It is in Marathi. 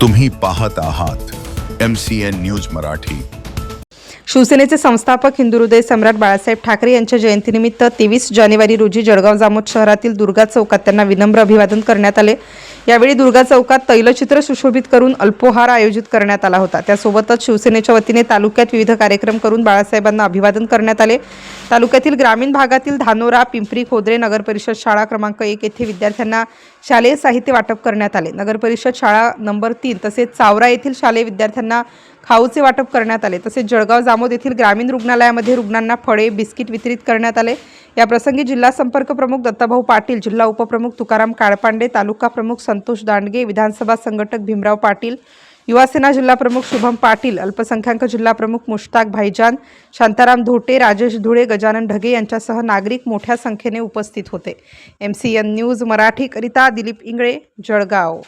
तुम्ही पाहत आहात M C N news Marathi. शिवसेनेचे संस्थापक हिंदुहृदय सम्राट बाळासाहेब ठाकरे यांच्या जयंतीनिमित्त तेवीस जानेवारी रोजी जळगाव जामोद शहरातील दुर्गा चौकात त्यांना विनम्र अभिवादन करण्यात आले. यावेळी दुर्गा चौकात तैलचित्र सुशोभित करून अल्पोहार आयोजित करण्यात आला होता. त्यासोबतच शिवसेनेच्या वतीने तालुक्यात विविध कार्यक्रम करून बाळासाहेबांना अभिवादन करण्यात आले. तालुक्यातील ग्रामीण भागातील धानोरा पिंपरी खोदरे नगर परिषद शाळा क्रमांक एक येथे विद्यार्थ्यांना शालेय साहित्य वाटप करण्यात आले. नगर परिषद शाळा नंबर तीन तसेच चावरा येथील शालेय विद्यार्थ्यांना खाऊचे वाटप करण्यात आले. तसेच जळगाव जामोद येथील ग्रामीण रुग्णालयामध्ये रुग्णांना फळे बिस्किट वितरित करण्यात आले. याप्रसंगी जिल्हा संपर्क प्रमुख दत्ताभाऊ पाटील जिल्हा उपप्रमुख तुकाराम काळपांडे तालुका प्रमुख संतोष दांडगे विधानसभा संघटक भीमराव पाटील युवासेना जिल्हा प्रमुख शुभम पाटील अल्पसंख्याक जिल्हा प्रमुख मुश्ताक भाईजान शांताराम धोटे राजेश धुळे गजानन ढगे यांच्यासह नागरिक मोठ्या संख्येने उपस्थित होते. एम सी एन न्यूज मराठीकरिता दिलीप इंगळे जळगाव.